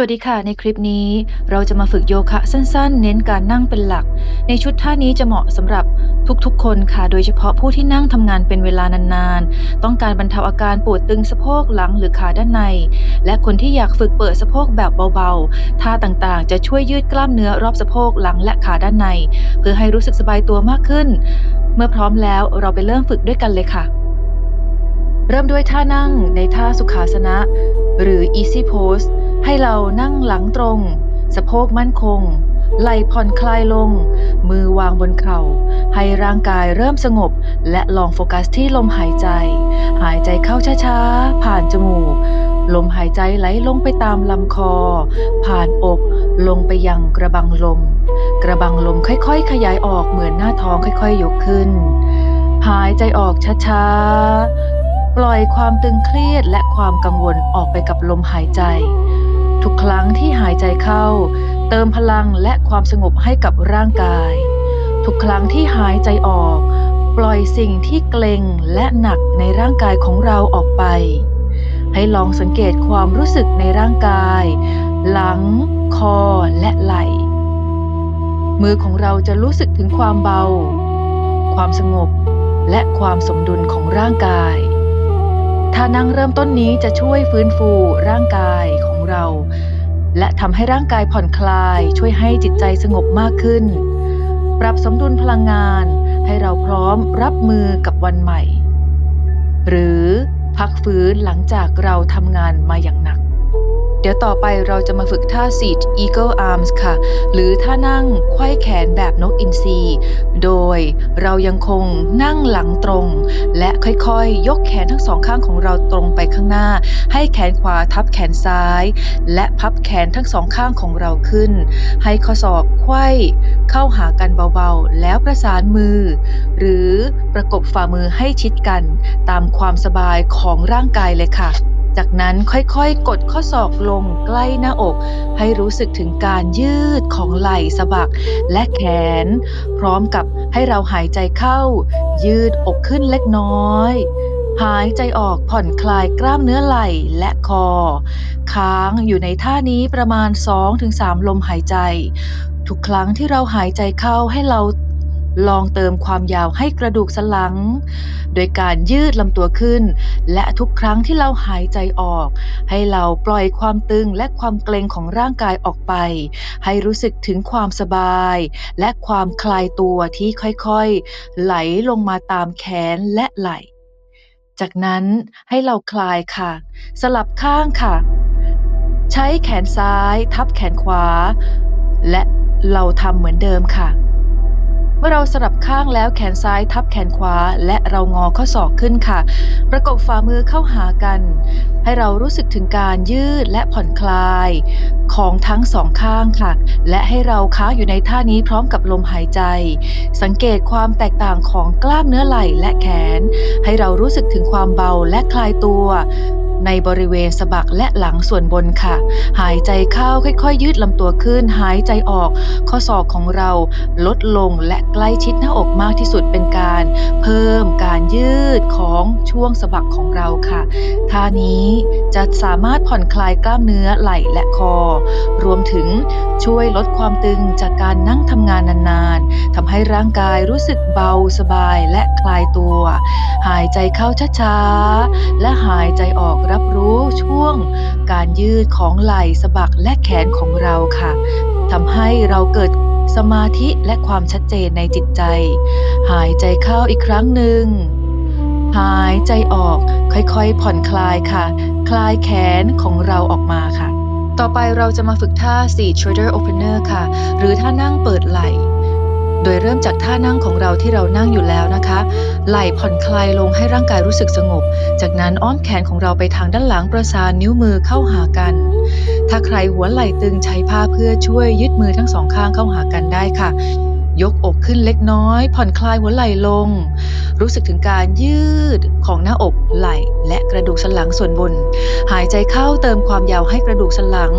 สวัสดีค่ะ ในคลิปนี้เราจะมาฝึกโยคะสั้นๆ เน้นการนั่งเป็นหลัก ในชุดท่านี้จะเหมาะสำหรับทุกๆ คนค่ะ โดยเฉพาะผู้ที่นั่งทำงานเป็นเวลานานๆ ต้องการบรรเทาอาการปวดตึงสะโพกหลังหรือขาด้านใน และคนที่อยากฝึกเปิดสะโพกแบบเบาๆ ท่าต่างๆ จะช่วยยืดกล้ามเนื้อรอบสะโพกหลังและขาด้านใน เพื่อให้รู้สึกสบายตัวมากขึ้น เมื่อพร้อมแล้วเราไปเริ่มฝึกด้วยกันเลยค่ะเริ่มด้วยท่านั่งในท่าสุขาสนะ หรือ easy pose ให้เรานั่งหลังตรง สะโพกมั่นคง ไหล่ผ่อนคลายลง มือวางบนเข่า ให้ร่างกายเริ่มสงบ และลองโฟกัสที่ลมหายใจ หายใจเข้าช้าๆ ผ่านจมูก ลมหายใจไหลลงไปตามลำคอ ผ่านอก ลงไปยังกระบังลม กระบังลมค่อยๆ ขยายออกเหมือนหน้าท้องค่อยๆ ยกขึ้น หายใจออกช้าๆ ปล่อยความตึงเครียดและความกังวลออกไปกับลมหายใจ ทุกครั้งที่หายใจเข้า เติมพลังและความสงบให้กับร่างกาย ทุกครั้งที่หายใจออก ปล่อยสิ่งที่เกร็งและหนักในร่างกายของเราออกไป ให้ลองสังเกตความรู้สึกในร่างกาย หลัง คอและไหล่มือของเราจะรู้สึกถึงความเบา ความสงบ และความสมดุลของร่างกายท่านั่งเริ่มต้นนี้จะช่วยฟื้นฟูร่างกาย และทำให้ร่างกายผ่อนคลายช่วยให้จิตใจสงบมากขึ้น ปรับสมดุลพลังงานให้เราพร้อมรับมือกับวันใหม่ หรือพักฟื้นหลังจากเราทำงานมาอย่างหนัก เดี๋ยวต่อไปเราจะมาฝึกท่า Seat Eagle Arms ค่ะ หรือท่านั่งไขว้แขนแบบนกอินทรีโดยเรายังคงนั่งหลังตรง และค่อยๆยกแขนทั้งสองข้างของเราตรงไปข้างหน้า ให้แขนขวาทับแขนซ้าย และพับแขนทั้งสองข้างของเราขึ้น ให้ข้อศอกไขว้เข้าหากันเบาๆ แล้วประสานมือ หรือประกบฝ่ามือให้ชิดกัน ตามความสบายของร่างกายเลยค่ะ จากนั้นค่อยๆ กดข้อศอกลงใกล้หน้าอก ให้รู้สึกถึงการยืดของไหล่สะบักและแขน พร้อมกับให้เราหายใจเข้า ยืดอกขึ้นเล็กน้อยหายใจออกผ่อนคลายกล้ามเนื้อไหล่และคอ ค้างอยู่ในท่านี้ประมาณ 2-3 ลมหายใจ ทุกครั้งที่เราหายใจเข้าให้เรา ลองเติมความยาวให้กระดูกสันหลัง โดยการยืดลำตัวขึ้น และทุกครั้งที่เราหายใจออก ให้เราปล่อยความตึงและความเกร็งของร่างกายออกไป ให้รู้สึกถึงความสบาย และความคลายตัวที่ค่อยๆ ไหลลงมาตามแขนและไหล่จากนั้นให้เราคลายค่ะ สลับข้างค่ะ ใช้แขนซ้ายทับแขนขวา และเราทำเหมือนเดิมค่ะ เมื่อเราสลับข้างแล้วแขนซ้ายทับแขนขวา และเรางอข้อศอกขึ้นค่ะ ประกบฝ่ามือเข้าหากัน ให้เรารู้สึกถึงการยืดและผ่อนคลาย ของทั้งสองข้างค่ะ และให้เราค้างอยู่ในท่านี้พร้อมกับลมหายใจ สังเกตความแตกต่างของกล้ามเนื้อไหล่และแขน ให้เรารู้สึกถึงความเบาและคลายตัว ในบริเวณสะบักและหลังส่วนบนค่ะ หายใจเข้าค่อยๆ ยืดลำตัวขึ้น หายใจออก ข้อศอกของเราลดลงและใกล้ชิดหน้าอกมากที่สุดเป็นการ เพิ่มการยืดของช่วงสะบักของเราค่ะท่านี้จะสามารถผ่อนคลายกล้ามเนื้อไหล่และคอ รวมถึงช่วยลดความตึงจากการนั่งทำงานนานๆทำให้ร่างกายรู้สึกเบาสบายและคลายตัว หายใจเข้าช้าๆและหายใจออกรับรู้ช่วง การยืดของไหล่สะบักและแขนของเราค่ะทำให้เราเกิดสมาธิและความชัดเจนในจิตใจ หายใจเข้าอีกครั้งหนึ่ง หายใจออกค่อยๆ ผ่อนคลายค่ะ คลายแขนของเราออกมาค่ะ ต่อไปเราจะมาฝึกท่า seat shoulder opener ค่ะ หรือท่านั่งเปิดไหล่ โดยเริ่มจากท่านั่งของเราที่เรานั่งอยู่แล้วนะคะ ไหล่ผ่อนคลายลงให้ร่างกายรู้สึกสงบ จากนั้นอ้อมแขนของเราไปทางด้านหลังประสานนิ้วมือเข้าหากัน ถ้าใครหัวไหล่ตึงใช้ผ้าเพื่อช่วยยึดมือทั้งสองข้างเข้าหากันได้ค่ะ ยกอกขึ้นเล็กน้อย ผ่อนคลายหัวไหล่ลง รู้สึกถึงการยืดของหน้าอกไหล่ และกระดูกสันหลังส่วนบน หายใจเข้าเติมความยาวให้กระดูกสันหลัง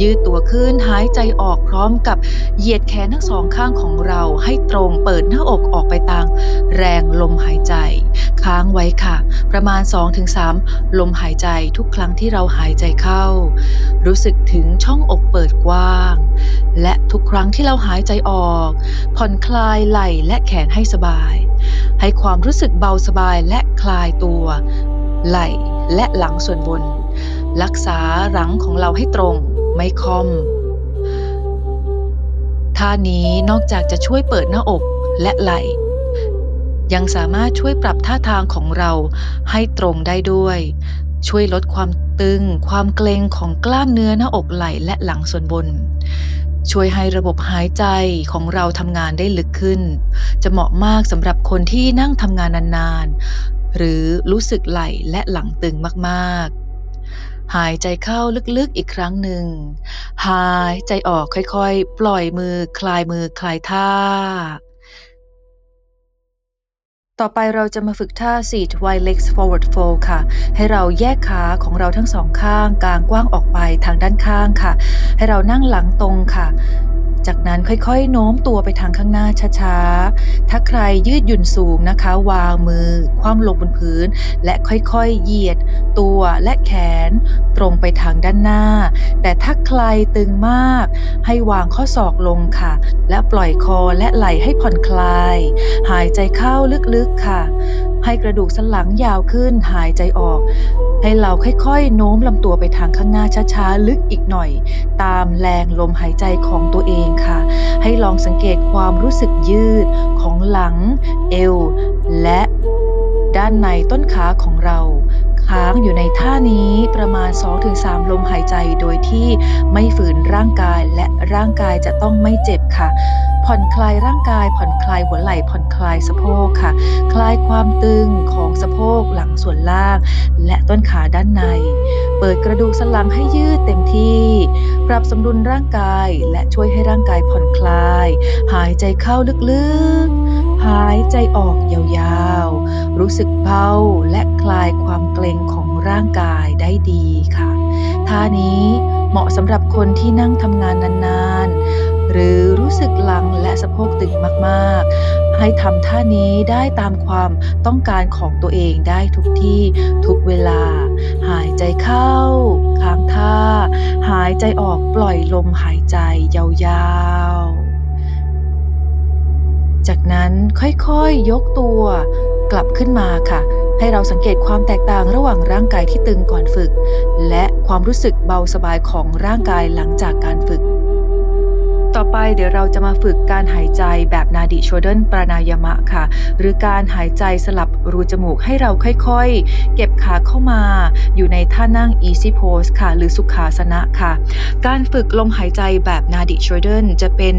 ยืดตัวขึ้นหายใจออกพร้อมกับเหยียดแขนทั้งสองข้างของเราให้ตรงเปิดหน้าอกออกไปตามแรงลมหายใจ ค้างไว้ค่ะ ประมาณ 2-3 ลมหายใจทุกครั้งที่เราหายใจเข้า รู้สึกถึงช่องอกเปิดกว้าง และทุกครั้งที่เราหายใจออก ผ่อนคลายไหล่และแขนให้สบาย ให้ความรู้สึกเบาสบายและคลายตัว ไหล่และหลังส่วนบน รักษาหลังของเราให้ตรงไม่คอมท่านี้นอกจากจะช่วยเปิดหน้าอกและไหล่ ยังสามารถช่วยปรับท่าทางของเราให้ตรงได้ด้วย ช่วยลดความตึง ความเกร็งของกล้ามเนื้อหน้าอกไหล่และหลังส่วนบน ช่วยให้ระบบหายใจของเราทำงานได้ลึกขึ้น จะเหมาะมากสำหรับคนที่นั่งทำงานนานๆ หรือรู้สึกไหล่และหลังตึงมากๆหายใจเข้าลึกๆอีกครั้งหนึ่ง หายใจออกค่อยๆ ปล่อยมือคลายมือคลายท่า ต่อไปเราจะมาฝึกท่า Seat Wide Legs Forward Fold ค่ะ ให้เราแยกขาของเราทั้งสองข้าง กางกว้างออกไปทางด้านข้างค่ะ ให้เรานั่งหลังตรงค่ะ จากนั้นค่อยๆ โน้มตัวไปทางข้างหน้าช้าๆ ถ้าใครยืดหยุ่นสูงนะคะ วางมือ คว่ำลงบนพื้น และค่อยๆ เหยียด ตัวและแขน ตรงไปทางด้านหน้า แต่ถ้าใครตึงมาก ให้วางข้อศอกลงค่ะ และปล่อยคอและไหล่ให้ผ่อนคลาย หายใจเข้าลึกๆค่ะ ให้กระดูกสันหลังยาวขึ้นหายใจออก ให้เราค่อยๆ โน้มลำตัวไปทางข้างหน้าช้าๆ ลึกอีกหน่อย ตามแรงลมหายใจของตัวเองค่ะ ให้ลองสังเกตความรู้สึกยืดของหลัง เอว และด้านในต้นขาของเรา ค้างอยู่ในท่านี้ประมาณ 2-3 ลมหายใจโดยที่ไม่ฝืนร่างกายและร่างกายจะต้องไม่เจ็บค่ะ ผ่อนคลายร่างกาย ผ่อนคลายหัวไหล่ ผ่อนคลายสะโพกค่ะ คลายความตึงของสะโพกหลังส่วนล่าง และต้นขาด้านใน เปิดกระดูกสันหลังให้ยืดเต็มที่ ปรับสมดุลร่างกายและช่วยให้ร่างกายผ่อนคลาย หายใจเข้าลึกๆ หายใจออกยาวๆ รู้สึกเบาและคลายความเกร็งของร่างกายได้ดีค่ะ ท่านี้เหมาะสำหรับคนที่นั่งทำงานนานๆ หรือรู้สึกหลังและสะโพกตึงมากๆ ให้ทำท่านี้ได้ตามความต้องการของตัวเองได้ทุกที่ทุกเวลา หายใจเข้า ค้างท่า หายใจออกปล่อยลมหายใจยาวๆ จากนั้นค่อยๆยกตัวกลับขึ้นมาค่ะ ให้เราสังเกตความแตกต่างระหว่างร่างกายที่ตึงก่อนฝึก และความรู้สึกเบาสบายของร่างกายหลังจากการฝึก ต่อไปเดี๋ยวเราจะมาฝึกการหายใจแบบนาดิโชเดนปรานายมะค่ะ หรือการหายใจสลับรูจมูกให้เราค่อยๆ เก็บขาเข้ามา อยู่ในท่านั่ง easy pose ค่ะ หรือสุขาสนะค่ะ การฝึกลมหายใจแบบนาดิโชเดนจะเป็น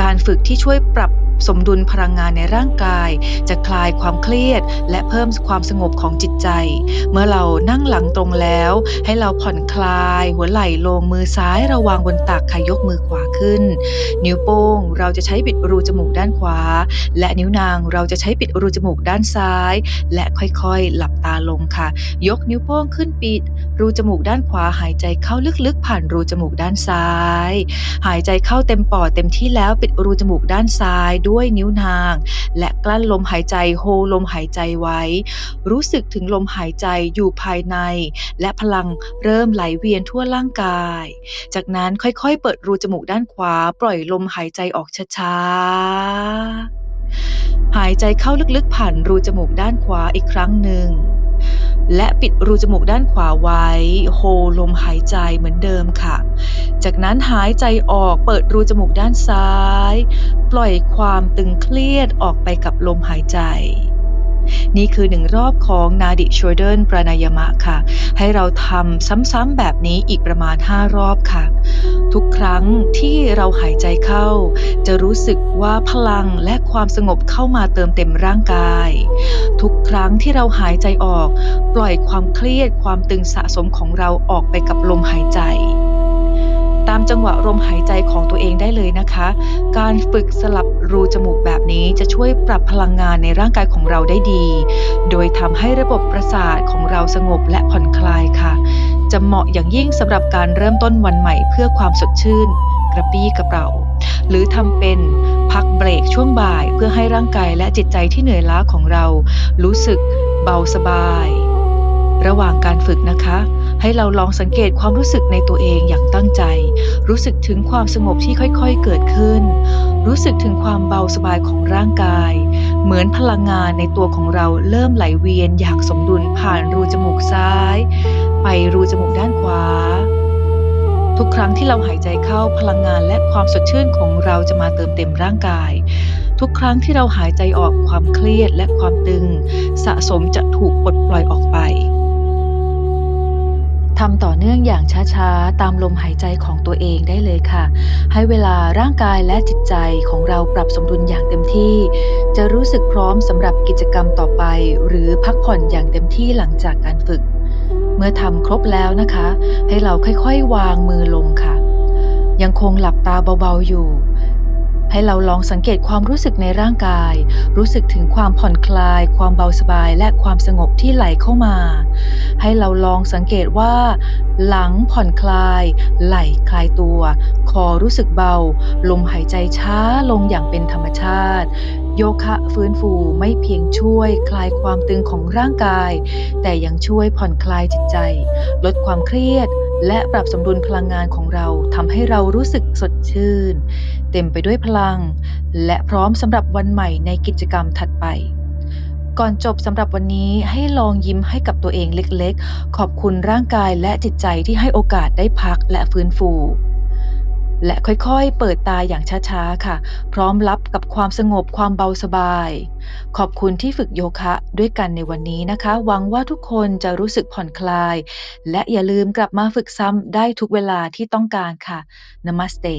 การฝึกที่ช่วยปรับสมดุลพลังงานในร่างกาย จะคลายความเครียด และเพิ่มความสงบของจิตใจ เมื่อเรานั่งหลังตรงแล้ว ให้เราผ่อนคลาย หัวไหล่ลงมือซ้ายระวางบนตักค่ะยกมือขวา ขึ้น นิ้วโป้งเราจะใช้ปิดรูจมูกด้านขวา และนิ้วนางเราจะใช้ปิดรูจมูกด้านซ้าย และค่อยๆ หลับตาลงค่ะ ยกนิ้วโป้งขึ้นปิด รูจมูกด้านขวาหายใจเข้าลึกๆ ผ่านรูจมูกด้านซ้าย หายใจเข้าเต็มปอดเต็มที่แล้วปิดรูจมูกด้านซ้ายด้วยนิ้วนาง และกลั้นลมหายใจโฮลมหายใจไว้ รู้สึกถึงลมหายใจอยู่ภายใน และพลังเริ่มไหลเวียนทั่วร่างกาย จากนั้นค่อยๆ เปิดรูจมูกด้านขวาปล่อยลมหายใจออกช้าๆ หายใจเข้าลึกๆผ่านรูจมูกด้านขวาอีกครั้งหนึ่ง และปิดรูจมูกด้านขวาไว้ โฮลมหายใจเหมือนเดิมค่ะ จากนั้นหายใจออกเปิดรูจมูกด้านซ้าย ปล่อยความตึงเครียดออกไปกับลมหายใจ นี่คือหนึ่งรอบของนาดิโชเดนปรานายมะค่ะ ให้เราทำซ้ำๆแบบนี้อีกประมาณ 5 รอบค่ะ ทุกครั้งที่เราหายใจเข้า จะรู้สึกว่าพลังและความสงบเข้ามาเติมเต็มร่างกาย ทุกครั้งที่เราหายใจออก ปล่อยความเครียดความตึงสะสมของเราออกไปกับลมหายใจ ตามจังหวะลมหายใจของตัวเองได้เลยนะคะ การฝึกสลับรูจมูกแบบนี้จะช่วยปรับพลังงานในร่างกายของเราได้ดี โดยทำให้ระบบประสาทของเราสงบและผ่อนคลายค่ะ จะเหมาะอย่างยิ่งสำหรับการเริ่มต้นวันใหม่เพื่อความสดชื่น กระปี้กระเป๋าหรือทำเป็นพักเบรกช่วงบ่าย เพื่อให้ร่างกายและจิตใจที่เหนื่อยล้าของเรา รู้สึกเบาสบาย ระหว่างการฝึกนะคะ ให้เราลองสังเกตความรู้สึกในตัวเองอย่างตั้งใจ รู้สึกถึงความสงบที่ค่อยๆเกิดขึ้น รู้สึกถึงความเบาสบายของร่างกาย เหมือนพลังงานในตัวของเราเริ่มไหลเวียนอย่างสมดุลผ่านรูจมูกซ้าย ไปรูจมูกด้านขวาทุกครั้งที่เราหายใจเข้าพลังงานและความสดชื่นของเราจะมาเติมเต็มร่างกาย ทุกครั้งที่เราหายใจออกความเครียดและความตึง สะสมจะถูกปลดปล่อยออกไป ทำต่อเนื่องอย่างช้าๆ ตามลมหายใจของตัวเองได้เลยค่ะ ให้เวลาร่างกายและจิตใจของเราปรับสมดุลอย่างเต็มที่ จะรู้สึกพร้อมสำหรับกิจกรรมต่อไป หรือพักผ่อนอย่างเต็มที่หลังจากการฝึก เมื่อทำครบแล้วนะคะ ให้เราค่อยๆ วางมือลงค่ะ ยังคงหลับตาเบาๆอยู่ ให้เราลองสังเกตความรู้สึกในร่างกาย รู้สึกถึงความผ่อนคลาย ความเบาสบายและความสงบที่ไหลเข้ามา ให้เราลองสังเกตว่า หลังผ่อนคลาย ไหล่คลายตัว คอรู้สึกเบา ลมหายใจช้าลงอย่างเป็นธรรมชาติ โยคะฟื้นฟูไม่เพียงช่วยคลายความตึงของร่างกาย แต่ยังช่วยผ่อนคลายจิตใจ ลดความเครียด และปรับสมดุลพลังงานของเราทำให้เรารู้สึกสดชื่น เต็มไปด้วยพลัง และพร้อมสำหรับวันใหม่ในกิจกรรมถัดไปก่อนจบสำหรับวันนี้ให้ลองยิ้มให้กับตัวเองเล็กๆ ขอบคุณร่างกายและจิตใจที่ให้โอกาสได้พักและฟื้นฟู และค่อยๆ เปิดตาอย่างช้าๆ ค่ะ พร้อมรับกับความสงบความเบาสบาย ขอบคุณที่ฝึกโยคะด้วยกันในวันนี้นะคะ หวังว่าทุกคนจะรู้สึกผ่อนคลาย และอย่าลืมกลับมาฝึกซ้ำได้ทุกเวลาที่ต้องการค่ะ Namaste